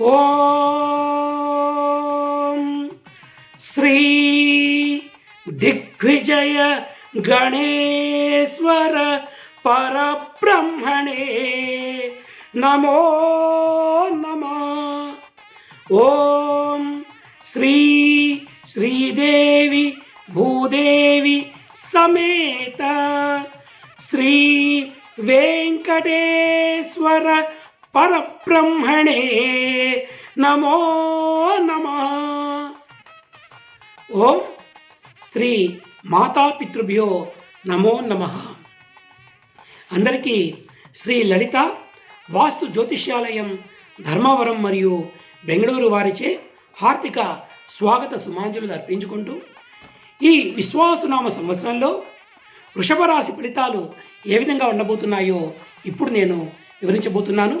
ఓం శ్రీ దిగ్విజయ గణేశ్వర పరబ్రహ్మణే నమో నమ. ఓం శ్రీ శ్రీదేవి భూదేవి సమేత. శ్రీ వెంకటేశ్వర పరబ్రహ్మణే నమో నమ. ఓం శ్రీ మాతాపితృభ్యో నమో నమ. అందరికీ శ్రీ లలిత వాస్తు జ్యోతిష్యాలయం ధర్మవరం మరియు బెంగళూరు వారిచే హార్దిక స్వాగత సుమాంజలు అర్పించుకుంటూ ఈ విశ్వాసనామ సంవత్సరంలో వృషభ రాశి ఫలితాలు ఏ విధంగా ఉండబోతున్నాయో ఇప్పుడు నేను వివరించబోతున్నాను.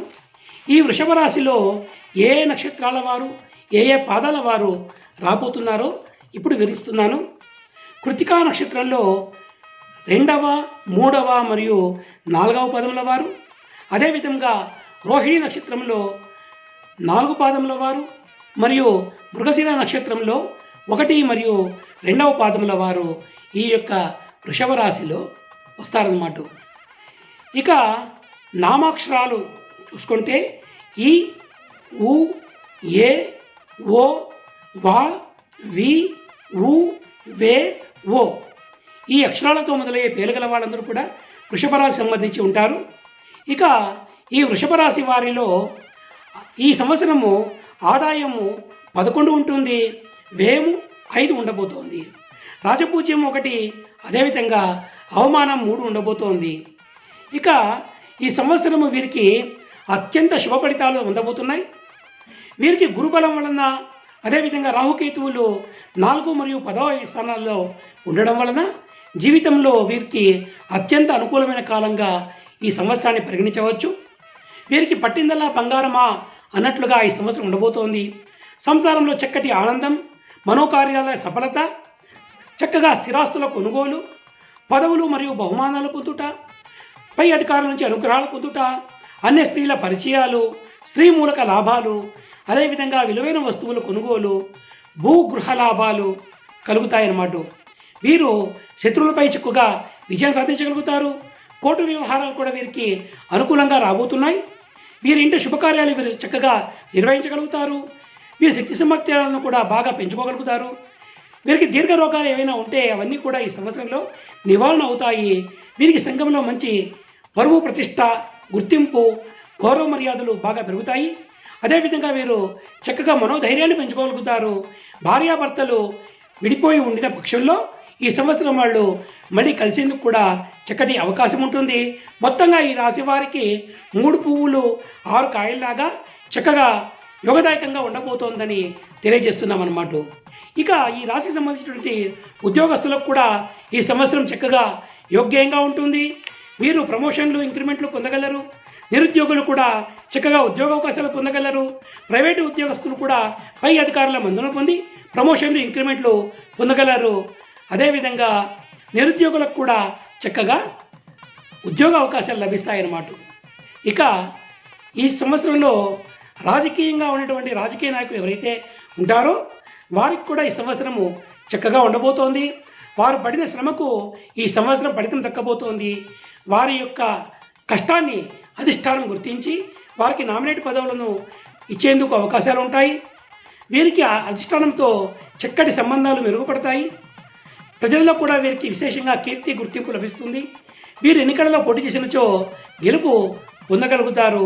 ఈ వృషభ రాశిలో ఏ నక్షత్రాల వారు ఏ ఏ పాదాల వారు రాబోతున్నారో ఇప్పుడు వివరిస్తున్నాను. కృతికా నక్షత్రంలో రెండవ మూడవ మరియు నాలుగవ పదముల వారు అదేవిధంగా రోహిణి నక్షత్రంలో నాలుగు పాదముల వారు మరియు మృగశిర నక్షత్రంలో ఒకటి మరియు రెండవ పాదముల వారు ఈ యొక్క వృషభ రాశిలో వస్తారన్నమాట. ఇక నామాక్షరాలు చూసుకుంటే ఈ ఉ ఏ ఓ వా వి ఉ వే ఓ. ఈ అక్షరాలతో మొదలయ్యే పేలుగల వాళ్ళందరూ కూడా వృషభరాశి సంబంధించి ఉంటారు. ఇక ఈ వృషభ రాశి వారిలో ఈ సంవత్సరము ఆదాయము పదకొండు ఉంటుంది వ్యయము ఐదు ఉండబోతోంది. రాజపూజ్యం ఒకటి అదేవిధంగా అవమానం మూడు ఉండబోతోంది. ఇక ఈ సంవత్సరము వీరికి అత్యంత శుభ ఫలితాలు ఉండబోతున్నాయి వీరికి గురుబలం వలన అదేవిధంగా రాహుకేతువులు నాలుగు మరియు పదవ స్థానాల్లో ఉండడం వలన జీవితంలో వీరికి అత్యంత అనుకూలమైన కాలంగా ఈ సంవత్సరాన్ని పరిగణించవచ్చు. వీరికి పట్టిందల్లా బంగారమా అన్నట్లుగా ఈ సంవత్సరం ఉండబోతోంది. సంసారంలో చక్కటి ఆనందం మనోకార్యాల సఫలత చక్కగా స్థిరాస్తుల కొనుగోలు పదవులు మరియు బహుమానాలు పొందుట పై అధికారుల నుంచి అనుగ్రహాలు పొందుట అన్య స్త్రీల పరిచయాలు స్త్రీ మూలక లాభాలు అదేవిధంగా విలువైన వస్తువుల కొనుగోలు భూగృహ లాభాలు కలుగుతాయన్నమాట. వీరు శత్రువులపై చిక్కుగా విజయం సాధించగలుగుతారు. కోర్టు వ్యవహారాలు కూడా వీరికి అనుకూలంగా రాబోతున్నాయి. వీరి ఇంటి శుభకార్యాలు వీరు చక్కగా నిర్వహించగలుగుతారు. వీరి శక్తి సామర్థ్యాలను కూడా బాగా పెంచుకోగలుగుతారు. వీరికి దీర్ఘ రోగాలు ఏవైనా ఉంటే అవన్నీ కూడా ఈ సంవత్సరంలో నివారణ అవుతాయి. వీరికి సంఘంలో మంచి పరువు ప్రతిష్ట గుర్తింపు గౌరవ మర్యాదలు బాగా పెరుగుతాయి. అదేవిధంగా వీరు చక్కగా మనోధైర్యాన్ని పెంచుకోగలుగుతారు. భార్యాభర్తలు విడిపోయి ఉండిన పక్షంలో ఈ సంవత్సరం వాళ్ళు మళ్ళీ కలిసేందుకు కూడా చక్కటి అవకాశం ఉంటుంది. మొత్తంగా ఈ రాశి వారికి మూడు పువ్వులు ఆరు కాయల్లాగా చక్కగా యోగదాయకంగా ఉండబోతోందని తెలియజేస్తున్నాం అన్నమాట ఇక ఈ రాశికి సంబంధించినటువంటి ఉద్యోగస్తులకు కూడా ఈ సంవత్సరం చక్కగా యోగ్యంగా ఉంటుంది. వీరు ప్రమోషన్లు ఇంక్రిమెంట్లు పొందగలరు. నిరుద్యోగులు కూడా చక్కగా ఉద్యోగ అవకాశాలు పొందగలరు. ప్రైవేటు ఉద్యోగస్తులు కూడా పై అధికారుల మందులు పొంది ప్రమోషన్లు ఇంక్రిమెంట్లు పొందగలరు. అదేవిధంగా నిరుద్యోగులకు కూడా చక్కగా ఉద్యోగ అవకాశాలు లభిస్తాయన్నమాట. ఇక ఈ సంవత్సరంలో రాజకీయంగా ఉన్నటువంటి రాజకీయ నాయకులు ఎవరైతే ఉంటారో వారికి కూడా ఈ సంవత్సరము చక్కగా ఉండబోతోంది. వారు పడిన శ్రమకు ఈ సంవత్సరం ఫలితం దక్కబోతోంది. వారి యొక్క కష్టాన్ని అధిష్టానం గుర్తించి వారికి నామినేట్ పదవులను ఇచ్చేందుకు అవకాశాలు ఉంటాయి. వీరికి ఆ అధిష్టానంతో చక్కటి సంబంధాలు మెరుగుపడతాయి. ప్రజల్లో కూడా వీరికి విశేషంగా కీర్తి గుర్తింపు లభిస్తుంది. వీరు ఎన్నికలలో పోటీ చేసినచో గెలుపు పొందగలుగుతారు.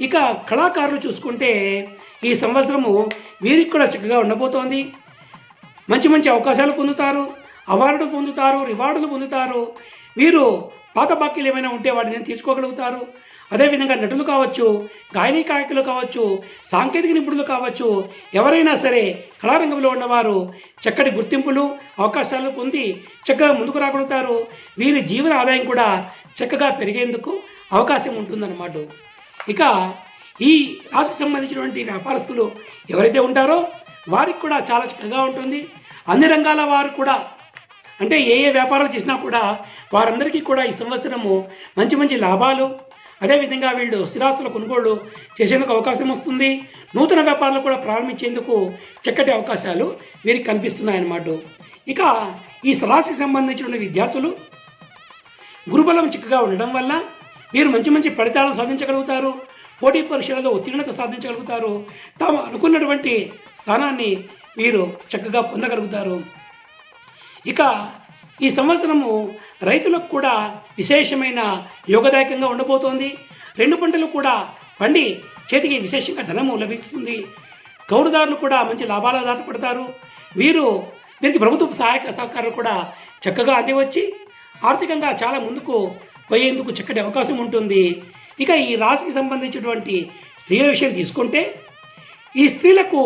ఇక కళాకారులు చూసుకుంటే ఈ సంవత్సరము వీరికి కూడా చక్కగా ఉండబోతోంది. మంచి మంచి అవకాశాలు పొందుతారు. అవార్డు పొందుతారు రివార్డులు పొందుతారు. వీరు పాత బాకీలు ఏమైనా ఉంటే వాటిని తీసుకోగలుగుతారు? అదేవిధంగా నటులు కావచ్చు గాయని గాయకులు కావచ్చు సాంకేతిక నిపుణులు కావచ్చు ఎవరైనా సరే కళారంగంలో ఉన్నవారు చక్కటి గుర్తింపులు అవకాశాలు పొంది చక్కగా ముందుకు రాగలుగుతారు. వీరి జీవన ఆదాయం కూడా చక్కగా పెరిగేందుకు అవకాశం ఉంటుందన్నమాట. ఇక ఈ రాశికి సంబంధించినటువంటి వ్యాపారస్తులు ఎవరైతే ఉంటారో వారికి కూడా చాలా చక్కగా ఉంటుంది. అన్ని రంగాల వారు కూడా అంటే ఏ ఏ వ్యాపారాలు చేసినా కూడా వారందరికీ కూడా ఈ సంవత్సరము మంచి మంచి లాభాలు అదేవిధంగా వీళ్ళు స్థిరాస్తుల కొనుగోలు చేసేందుకు అవకాశం వస్తుంది. నూతన వ్యాపారాలు కూడా ప్రారంభించేందుకు చక్కటి అవకాశాలు వీరికి కనిపిస్తున్నాయన్నమాట. ఇక ఈ రాశికి సంబంధించిన విద్యార్థులు గురుబలం చిక్కగా ఉండడం వల్ల మీరు మంచి మంచి ఫలితాలను సాధించగలుగుతారు. పోటీ పరీక్షలలో ఉత్తీర్ణత సాధించగలుగుతారు. తాము అనుకున్నటువంటి స్థానాన్ని మీరు చక్కగా పొందగలుగుతారు. ఇక ఈ సంవత్సరము రైతులకు కూడా విశేషమైన యోగదాయకంగా ఉండబోతోంది. రెండు పంటలు కూడా పండి చేతికి విశేషంగా ధనము లభిస్తుంది. కౌలుదారులు కూడా మంచి లాభాల దాటపడతారు వీరు దీనికి ప్రభుత్వ సహాయక సహకారాలు కూడా చక్కగా అందివచ్చి ఆర్థికంగా చాలా ముందుకు పోయేందుకు చక్కటి అవకాశం ఉంటుంది. ఇక ఈ రాశికి సంబంధించినటువంటి స్త్రీల విషయం తీసుకుంటే ఈ స్త్రీలకు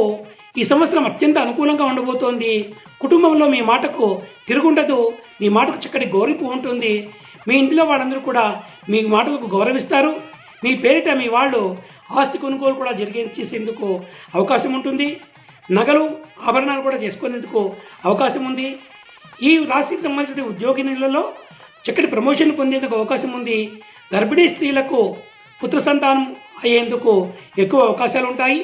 ఈ సంవత్సరం అత్యంత అనుకూలంగా ఉండబోతోంది. కుటుంబంలో మీ మాటకు తిరుగుండదు మీ మాటకు చక్కటి గౌరవింపు ఉంటుంది. మీ ఇంట్లో వాళ్ళందరూ కూడా మీ మాటలకు గౌరవిస్తారు. మీ పేరిట మీ వాళ్ళు ఆస్తి కొనుగోలు కూడా జరిగే చేసేందుకు అవకాశం ఉంటుంది. నగలు ఆభరణాలు కూడా చేసుకునేందుకు అవకాశం ఉంది. ఈ రాశికి సంబంధించిన ఉద్యోగినిలలో చక్కటి ప్రమోషన్ పొందేందుకు అవకాశం ఉంది. గర్భిణీ స్త్రీలకు పుత్ర సంతానం అయ్యేందుకు ఎక్కువ అవకాశాలు ఉంటాయి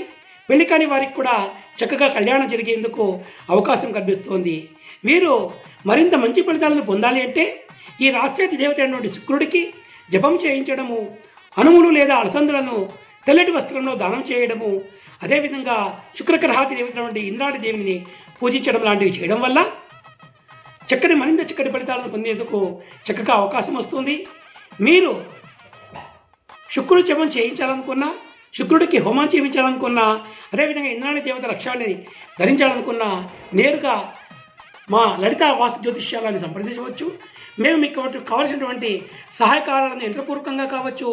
పెళ్ళి కాని వారికి కూడా చక్కగా కళ్యాణం జరిగేందుకు అవకాశం కనిపిస్తోంది మీరు మరింత మంచి ఫలితాలను పొందాలి అంటే ఈ రాష్ట్రాతి దేవత అయినటువంటి శుక్రుడికి జపం చేయించడము అనుములు లేదా అలసందులను తెల్లటి వస్త్రంలో దానం చేయడము అదేవిధంగా శుక్రగ్రహాతి దేవత ఇంద్రాడి దేవిని పూజించడం లాంటివి చేయడం వల్ల చక్కటి మరింత చక్కటి ఫలితాలను పొందేందుకు చక్కగా అవకాశం వస్తుంది. మీరు శుక్రుడు జపం చేయించాలనుకున్నా శుక్రుడికి హోమం చేయించాలనుకున్నా అదేవిధంగా ఇంద్రాణి దేవత లక్ష్యాన్ని ధరించాలనుకున్నా నేరుగా మా లలిత వాస్తు జ్యోతిష్యాలని సంప్రదించవచ్చు. మేము మీకు కావలసినటువంటి సహాయకారాలను యంత్రపూర్వకంగా కావచ్చు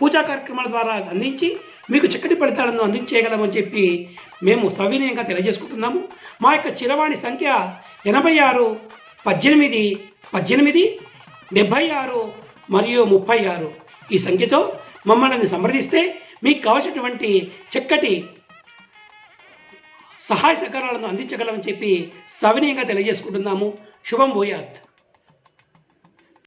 పూజా కార్యక్రమాల ద్వారా అందించి మీకు చక్కటి ఫలితాలను అందించేయగలమని చెప్పి మేము సవినయంగా తెలియజేసుకుంటున్నాము. మా యొక్క చిరవాణి సంఖ్య ఎనభై ఆరు పద్దెనిమిది పద్దెనిమిది డెబ్భై ఆరు మరియు ముప్పై ఆరు ఈ సంఖ్యతో మమ్మల్ని సంప్రదిస్తే మీకు కావలసినటువంటి చక్కటి సహాయ సహకారాలను అందించగలమని చెప్పి సవినయంగా తెలియజేసుకుంటున్నాము. శుభం భూయాత్.